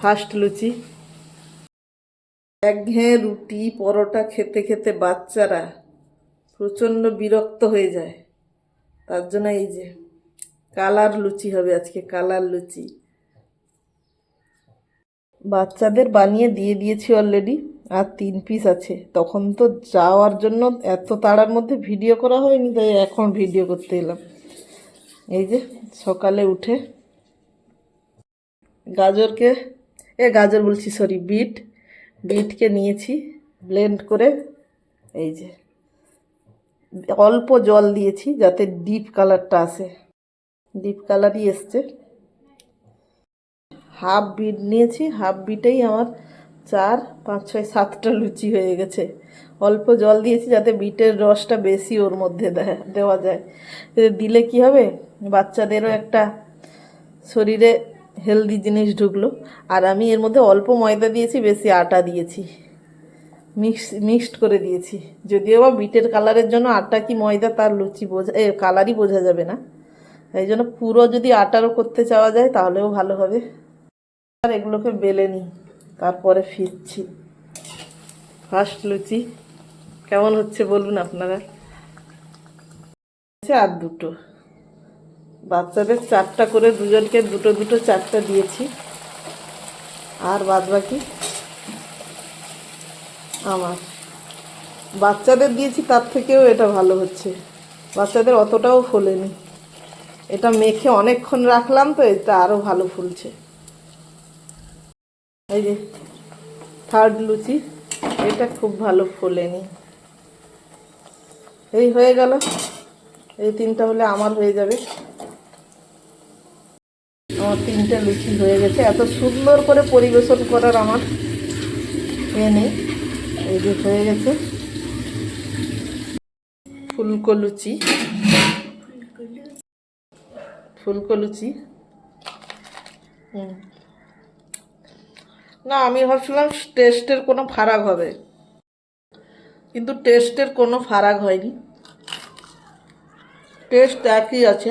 First লুচি। একঘেয়ে রুটি, পরোটা খেতে খেতে বাচ্চারা প্রচণ্ড বিরক্ত হয়ে যায়। তার জন্য এই যে কালার লুচি হবে আজকে, কালার লুচি। বাচ্চাদের বানিয়ে দিয়ে দিয়েছি অলরেডি আর তিন পিস আছে। তখন তো যাওয়ার জন্য এত তাড়ার মধ্যে ভিডিও করা হয়নি, তাই এখন ভিডিও করতে এলাম। এই যে সকালে উঠে গাজরকে এ গাজর বলছি সরি বিট বিটকে নিয়েছি ব্লেন্ড করে, এই যে। অল্প জল দিয়েছি যাতে ডিপ কালারটা আসে। ডিপ কালারই এসছে। হাফ বিট নিয়েছি হাফ বিটেই আমার চার, পাঁচ, ছয়, সাতটা লুচি হয়ে গেছে। অল্প জল দিয়েছি যাতে বিটের রসটা বেশি ওর মধ্যে দেওয়া যায়। দিলে কি হবে? বাচ্চাদেরও একটা শরীরে হেলদি জিনিস ঢুকলো। আর আমি এর মধ্যে অল্প ময়দা দিয়েছি, বেশি আটা দিয়েছি। মিক্স, মিক্সড করে দিয়েছি। যদিও বা বিটের কালারের জন্য আটা কি ময়দা তার লুচি বোঝা, এ কালারই বোঝা যাবে না। এই জন্য পুরো যদি আটারও করতে চাওয়া যায়, তাহলেও ভালো হবে। আর এগুলোকে বেলে নিই, তারপরে ফিরছি। ফার্স্ট লুচি। কেমন হচ্ছে বলুন আপনারা? আর দুটো। বাচ্চাদের চারটা করে দুজনকে দুটো দুটো চারটা দিয়েছি। আর বাদ বাকি আমার। বাচ্চাদের দিয়েছি, তার থেকেও এটা ভালো হচ্ছে। বাচ্চাদের অতটাও ফোলেনি। এটা মেখে অনেকক্ষণ রাখলাম তো এটা আরও ভালো ফুলছে। এই যে, থার্ড লুচি, এটা খুব ভালো ফোলেনি। এই হয়ে গেল। এই তিনটা হলে আমার হয়ে যাবে। তিনটে লুচি হয়ে গেছে। এত সুন্দর করে পরিবেশন করার আমার এ নেই। এই যে হয়ে গেছে। ফুলকো লুচি। ফুলকো লুচি। না, আমি ভাবছিলাম টেস্টের কোনো ফারাক হবে। কিন্তু টেস্টের কোনো ফারাক হয়নি। টেস্ট একই আছে।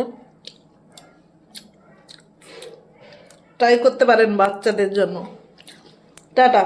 ট্রাই করতে পারেন বাচ্চাদের জন্য। টাটা।